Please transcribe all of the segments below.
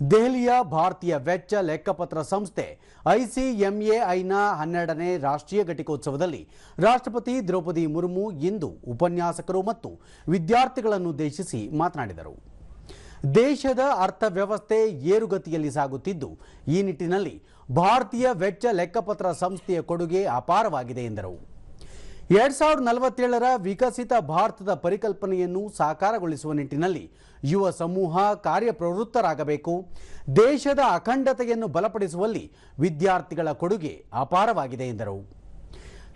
ದೆಹಲಿಯ ಭಾರತೀಯ ವೆಚ್ಚ ಲೆಕ್ಕಪತ್ರ ಸಂಸ್ಥೆ ಐಸಿಎಂಎಐನ ಹನ್ನೆರಡನೇ ರಾಷ್ಟ್ರೀಯ ಘಟಿಕೋತ್ಸವದಲ್ಲಿ ರಾಷ್ಟ್ರಪತಿ ದ್ರೌಪದಿ ಮುರ್ಮು ಇಂದು ಉಪನ್ಯಾಸಕರು ಮತ್ತು ವಿದ್ಯಾರ್ಥಿಗಳನ್ನುದ್ದೇಶಿಸಿ ಮಾತನಾಡಿದರು. ದೇಶದ ಅರ್ಥವ್ಯವಸ್ಥೆ ಏರುಗತಿಯಲ್ಲಿ ಸಾಗುತ್ತಿದ್ದು, ಈ ನಿಟ್ಟಿನಲ್ಲಿ ಭಾರತೀಯ ವೆಚ್ಚ ಲೆಕ್ಕಪತ್ರ ಸಂಸ್ಥೆಯ ಕೊಡುಗೆ ಅಪಾರವಾಗಿದೆ ಎಂದರು. ಎರಡ್ ಸಾವಿರದ ನಲವತ್ತೇಳರ ವಿಕಸಿತ ಭಾರತದ ಪರಿಕಲ್ಪನೆಯನ್ನು ಸಾಕಾರಗೊಳಿಸುವ ನಿಟ್ಟಿನಲ್ಲಿ ಯುವ ಸಮೂಹ ಕಾರ್ಯಪ್ರವೃತ್ತರಾಗಬೇಕು. ದೇಶದ ಅಖಂಡತೆಯನ್ನು ಬಲಪಡಿಸುವಲ್ಲಿ ವಿದ್ಯಾರ್ಥಿಗಳ ಕೊಡುಗೆ ಅಪಾರವಾಗಿದೆ, ಎಂದರು.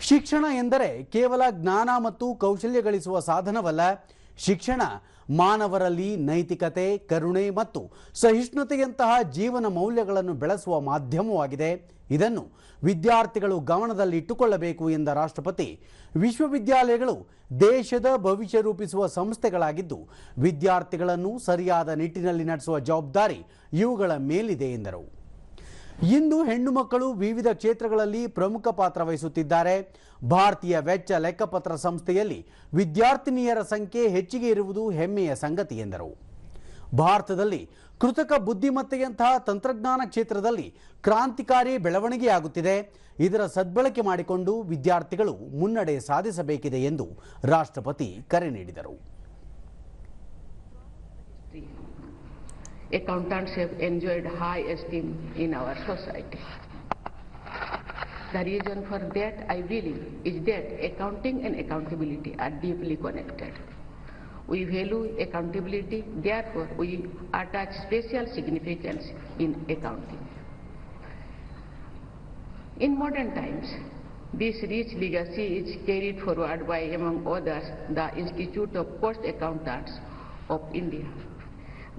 ಶಿಕ್ಷಣ ಎಂದರೆ ಕೇವಲ ಜ್ಞಾನ ಮತ್ತು ಕೌಶಲ್ಯ ಗಳಿಸುವ ಸಾಧನವಲ್ಲ ಶಿಕ್ಷಣ, ಮಾನವರಲ್ಲಿ ನೈತಿಕತೆ, ಕರುಣೆ ಮತ್ತು ಸಹಿಷ್ಣುತೆಯಂತಹ ಜೀವನ ಮೌಲ್ಯಗಳನ್ನು ಬೆಳೆಸುವ ಮಾಧ್ಯಮವಾಗಿದೆ. ಇದನ್ನು ವಿದ್ಯಾರ್ಥಿಗಳು ಗಮನದಲ್ಲಿಟ್ಟುಕೊಳ್ಳಬೇಕು ಎಂದ ರಾಷ್ಟ್ರಪತಿ. ವಿಶ್ವವಿದ್ಯಾಲಯಗಳು ದೇಶದ ಭವಿಷ್ಯ ರೂಪಿಸುವ ಸಂಸ್ಥೆಗಳಾಗಿದ್ದು, ವಿದ್ಯಾರ್ಥಿಗಳನ್ನು ಸರಿಯಾದ ನಿಟ್ಟಿನಲ್ಲಿ ನಡೆಸುವ ಜವಾಬ್ದಾರಿ ಇವುಗಳ ಮೇಲಿದೆ ಎಂದರು. ಇಂದು ಹೆಣ್ಣು ಮಕ್ಕಳು ವಿವಿಧ ಕ್ಷೇತ್ರಗಳಲ್ಲಿ ಪ್ರಮುಖ ಪಾತ್ರ ವಹಿಸುತ್ತಿದ್ದಾರೆ. ಭಾರತೀಯ ವೆಚ್ಚ ಲೆಕ್ಕಪತ್ರ ಸಂಸ್ಥೆಯಲ್ಲಿ ವಿದ್ಯಾರ್ಥಿನಿಯರ ಸಂಖ್ಯೆ ಹೆಚ್ಚಿಗೆ ಇರುವುದು ಹೆಮ್ಮೆಯ ಸಂಗತಿ ಎಂದರು. ಭಾರತದಲ್ಲಿ ಕೃತಕ ಬುದ್ಧಿಮತ್ತೆಯಂತಹ ತಂತ್ರಜ್ಞಾನ ಕ್ಷೇತ್ರದಲ್ಲಿ ಕ್ರಾಂತಿಕಾರಿ ಬೆಳವಣಿಗೆಯಾಗುತ್ತಿದೆ. ಇದರ ಸದ್ಬಳಕೆ ಮಾಡಿಕೊಂಡು ವಿದ್ಯಾರ್ಥಿಗಳು ಮುನ್ನಡೆ ಸಾಧಿಸಬೇಕಿದೆ ಎಂದು ರಾಷ್ಟ್ರಪತಿ ಕರೆ ನೀಡಿದರು. Accountants have enjoyed high esteem in our society. The reason for that, I believe, is that accounting and accountability are deeply connected. We value accountability, therefore we attach special significance in accounting. In modern times, this rich legacy is carried forward by, among others, the Institute of Cost Accountants of India.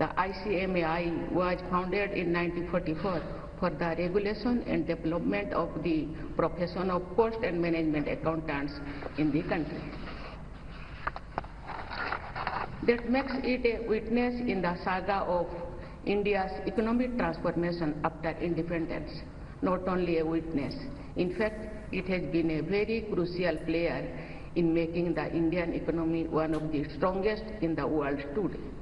The ICMAI was founded in 1944 for the regulation and development of the profession of cost and management accountants in the country. That makes it a witness in the saga of India's economic transformation after independence. Not only a witness, in fact, it has been a very crucial player in making the Indian economy one of the strongest in the world today.